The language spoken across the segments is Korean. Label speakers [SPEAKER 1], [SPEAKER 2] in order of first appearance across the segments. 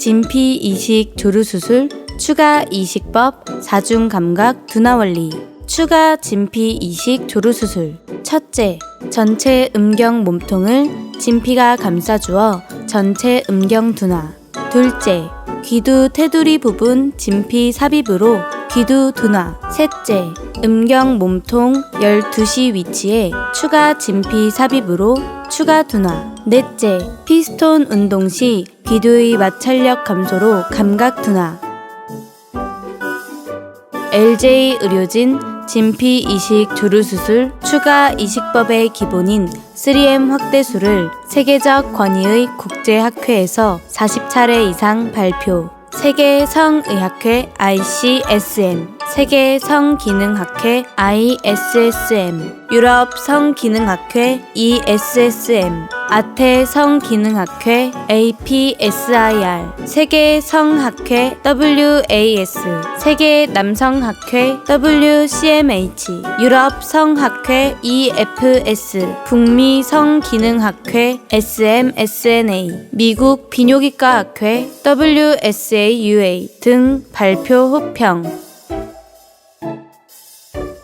[SPEAKER 1] 진피 이식 조루 수술 추가 이식법 사중 감각 둔화 원리. 추가 진피 이식 조루 수술. 첫째 전체 음경 몸통을 진피가 감싸주어 전체 음경 둔화 둘째 귀두 테두리 부분 진피 삽입으로 귀두 둔화. 셋째 음경 몸통 12시 위치에 추가 진피 삽입으로 추가 둔화. 넷째 피스톤 운동 시 귀두의 마찰력 감소로 감각 둔화. LJ 의료진 진피 이식 조루 수술 추가 이식법의 기본인 3M 확대술을 세계적 권위의 국제학회에서 40차례 이상 발표. 세계 성의학회 ICSM, 세계 성기능학회 ISSM, 유럽 성기능학회 ESSM, 아태 성기능학회 APSIR, 세계 성학회 WAS, 세계 남성학회 WCMH, 유럽 성학회 EFS, 북미 성기능학회 SMSNA, 미국 비뇨기과학회 WSAUA 등 발표 호평.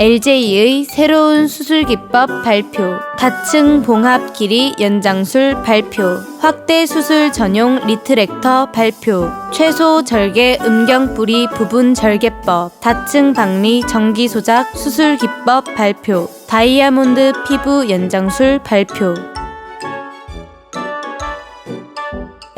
[SPEAKER 1] LJ의 새로운 수술 기법 발표, 다층 봉합 길이 연장술 발표, 확대 수술 전용 리트렉터 발표, 최소 절개 음경 뿌리 부분 절개법, 다층 박리 전기 소작 수술 기법 발표, 다이아몬드 피부 연장술 발표.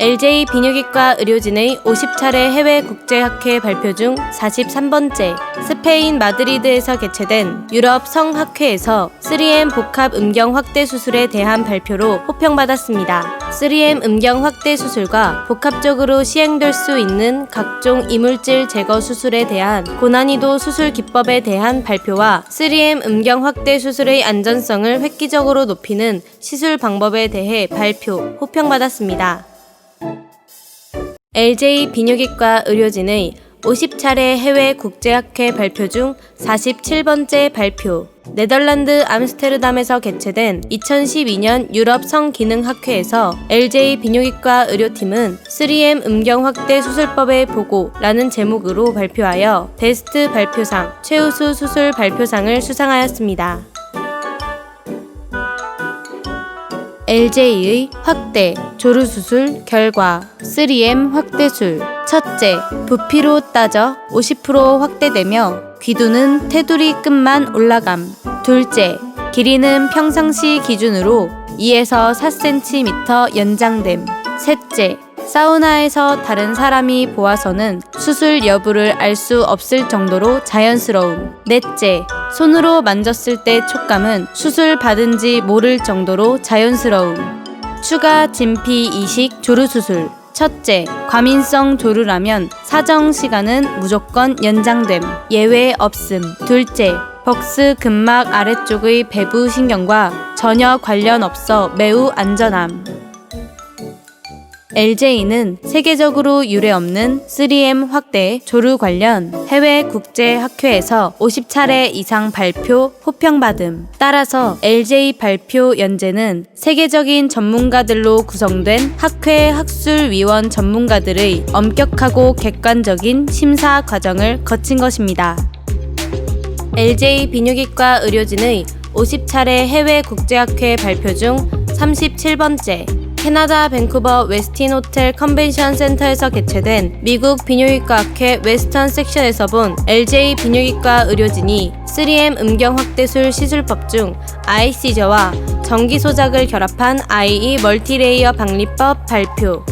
[SPEAKER 1] LJ 비뇨기과 의료진의 50차례 해외 국제학회 발표 중 43번째 스페인 마드리드에서 개최된 유럽 성학회에서 3M 복합 음경 확대 수술에 대한 발표로 호평받았습니다. 3M 음경 확대 수술과 복합적으로 시행될 수 있는 각종 이물질 제거 수술에 대한 고난이도 수술 기법에 대한 발표와 3M 음경 확대 수술의 안전성을 획기적으로 높이는 시술 방법에 대해 발표, 호평받았습니다. LJ 비뇨기과 의료진의 50차례 해외 국제학회 발표 중 47번째 발표. 네덜란드 암스테르담에서 개최된 2012년 유럽 성기능학회에서 LJ 비뇨기과 의료팀은 3M 음경 확대 수술법의 보고라는 제목으로 발표하여 베스트 발표상, 최우수 수술 발표상을 수상하였습니다. LJ의 확대, 조루수술 결과 3M 확대술. 첫째, 부피로 따져 50% 확대되며 귀두는 테두리 끝만 올라감. 둘째, 길이는 평상시 기준으로 2에서 4cm 연장됨. 셋째, 사우나에서 다른 사람이 보아서는 수술 여부를 알 수 없을 정도로 자연스러움. 넷째, 손으로 만졌을 때 촉감은 수술 받은 지 모를 정도로 자연스러움. 추가 진피 이식 조루 수술. 첫째, 과민성 조루라면 사정 시간은 무조건 연장됨. 예외 없음. 둘째, 벅스 근막 아래쪽의 배부 신경과 전혀 관련 없어 매우 안전함. LJ는 세계적으로 유례없는 3M 확대 조류 관련 해외 국제 학회에서 50차례 이상 발표 호평받음. 따라서 LJ 발표 연재는 세계적인 전문가들로 구성된 학회 학술위원 전문가들의 엄격하고 객관적인 심사 과정을 거친 것입니다. LJ 비뇨기과 의료진의 50차례 해외 국제학회 발표 중 37번째 캐나다 밴쿠버 웨스틴 호텔 컨벤션 센터에서 개최된 미국 비뇨기과 학회 웨스턴 섹션에서 본 LJ 비뇨기과 의료진이 3M 음경 확대술 시술법 중 아이 시저와 전기 소작을 결합한 IE 멀티레이어 방리법 발표.